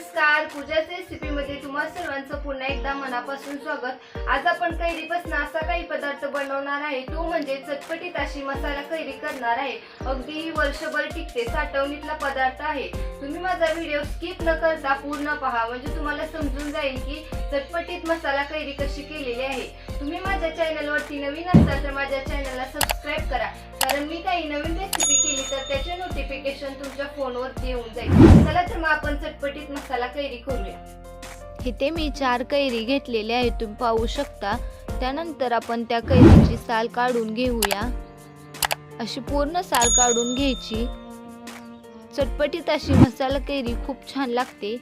नमस्कार. पूजा रेसिपी मध्ये तुम्हा सर्वांचं पुन्हा एकदा मनापासून स्वागत. आज आपण कैरीपासून असा काही पदार्थ बनवणार आहे. तो म्हणजे चटपटीत अशी मसाला कैरी करणार आहे. अगदीही वर्षभर टिकते साठवणीतला पदार्थ आहे. तुम्ही माझा व्हिडिओ स्किप न करता पूर्ण पहा. म्हणजे तुम्हाला समजून जाईल की चटपटीत मसाला कैरी कशी केलेली आहे. तुम्ही माझ्या चॅनलवरती नवीन असाल तर माझ्या चॅनलला सबस्क्राईब करा. कारण मी काही नवीन रेसिपी केली तर त्याचे नोटिफिकेशन तुमच्या फोनवर येऊन जाईल. चला तर मग आपण चटपटीत मसाला कैरी करूया. इथे मी चार कैरी घेतलेल्या आहेत तुम्ही पाहू शकता. त्यानंतर आपण त्या कैरीची साल काढून घेऊया. अशी पूर्ण साल काढून घ्यायची. चटपटीत अशी मसाला कैरी खूप छान लागते.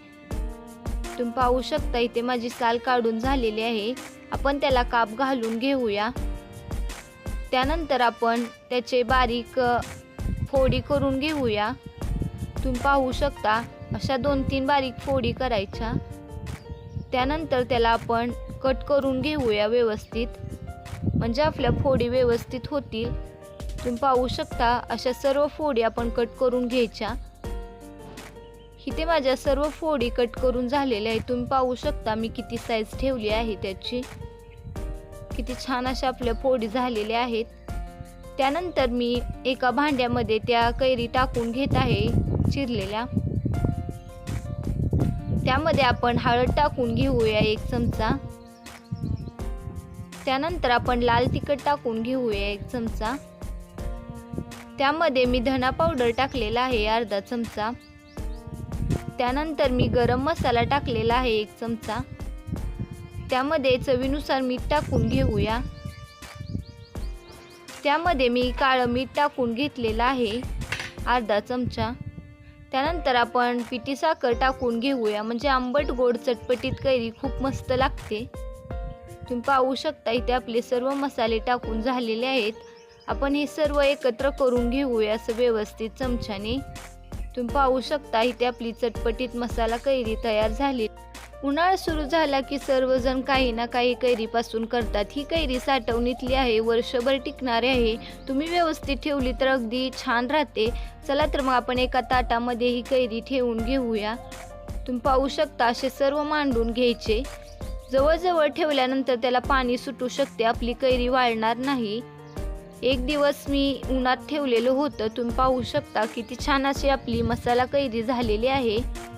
तुम्ही पाहू शकता इथे माझी साल काढून झालेली आहे. आपण त्याला काप घालून घेऊया. त्यानंतर आपण त्याचे बारीक फोडी करून घेऊया. तुम्ही पाहू शकता अशा दोन तीन बारीक फोडी करायच्या. त्यानंतर त्याला आपण कट करून घेऊया व्यवस्थित. म्हणजे आपल्या फोडी व्यवस्थित होतील. तुम्ही पाहू शकता अशा सर्व फोडी आपण कट करून घ्यायच्या. इथे माझ्या सर्व फोडी कट करून झालेल्या आहेत. तुम्ही पाहू शकता मी किती साईज ठेवली आहे त्याची. किती छान अशा आपल्या फोडी झालेल्या आहेत. त्यानंतर मी एका भांड्यामध्ये त्या कैरी टाकून घेत आहे चिरलेल्या. त्यामध्ये आपण हळद टाकून घेऊया एक चमचा. त्यानंतर आपण लाल तिखट टाकून घेऊया एक चमचा. त्यामध्ये मी धना पावडर टाकलेला आहे अर्धा चमचा. त्यानंतर मी गरम मसाला टाकलेला आहे एक चमचा. त्यामध्ये चवीनुसार मीठ टाकून घेऊया. त्यामध्ये मी काळं मीठ टाकून घेतलेलं आहे अर्धा चमचा. त्यानंतर आपण पिठी साखर टाकून घेऊया म्हणजे आंबट गोड चटपटीत कैरी खूप मस्त लागते. तुम्ही पाहू शकता इथे आपले सर्व मसाले टाकून झालेले आहेत. आपण हे सर्व एकत्र करून घेऊया असं व्यवस्थित चमच्याने. तुम्ही पाहू शकता इथे आपली चटपटीत मसाला कैरी तयार झाली. उन्हाळा सुरू झाला की सर्वजण काही ना काही कैरीपासून करतात. ही कैरी साठवणीतली आहे वर्षभर टिकणारी आहे. तुम्ही व्यवस्थित ठेवली तर अगदी छान राहते. चला तर मग आपण एका ताटामध्ये ही कैरी ठेवून घेऊया. तुम्ही पाहू शकता असे सर्व मांडून घ्यायचे. जवळजवळ ठेवल्यानंतर त्याला पाणी सुटू शकते आपली कैरी वाळणार नाही. एक दिवस मी उन्हात ठेवलेलं होतं. तुम्ही पाहू शकता किती छान अशी आपली मसाला कैरी झालेली आहे.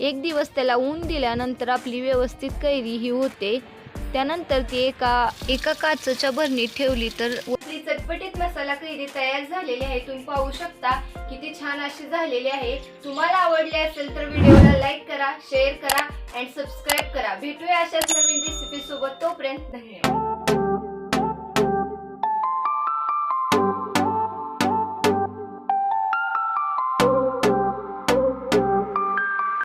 एक दिवस त्याला ऊन दिल्यानंतर आपली व्यवस्थित कैरी ही होते. त्यानंतर ती एका एका काचच्या भरणीत ठेवली तर आपली चटपटीत मसाला कैरी तयार झालेली आहे. तुम्ही पाहू शकता किती छान अशी झालेली आहे. तुम्हाला आवडली असेल तर व्हिडिओला लाईक करा शेअर करा अँड सबस्क्राईब करा. भेटूया अशाच नवीन रेसिपी सोबत तोपर्यंत. धन्यवाद.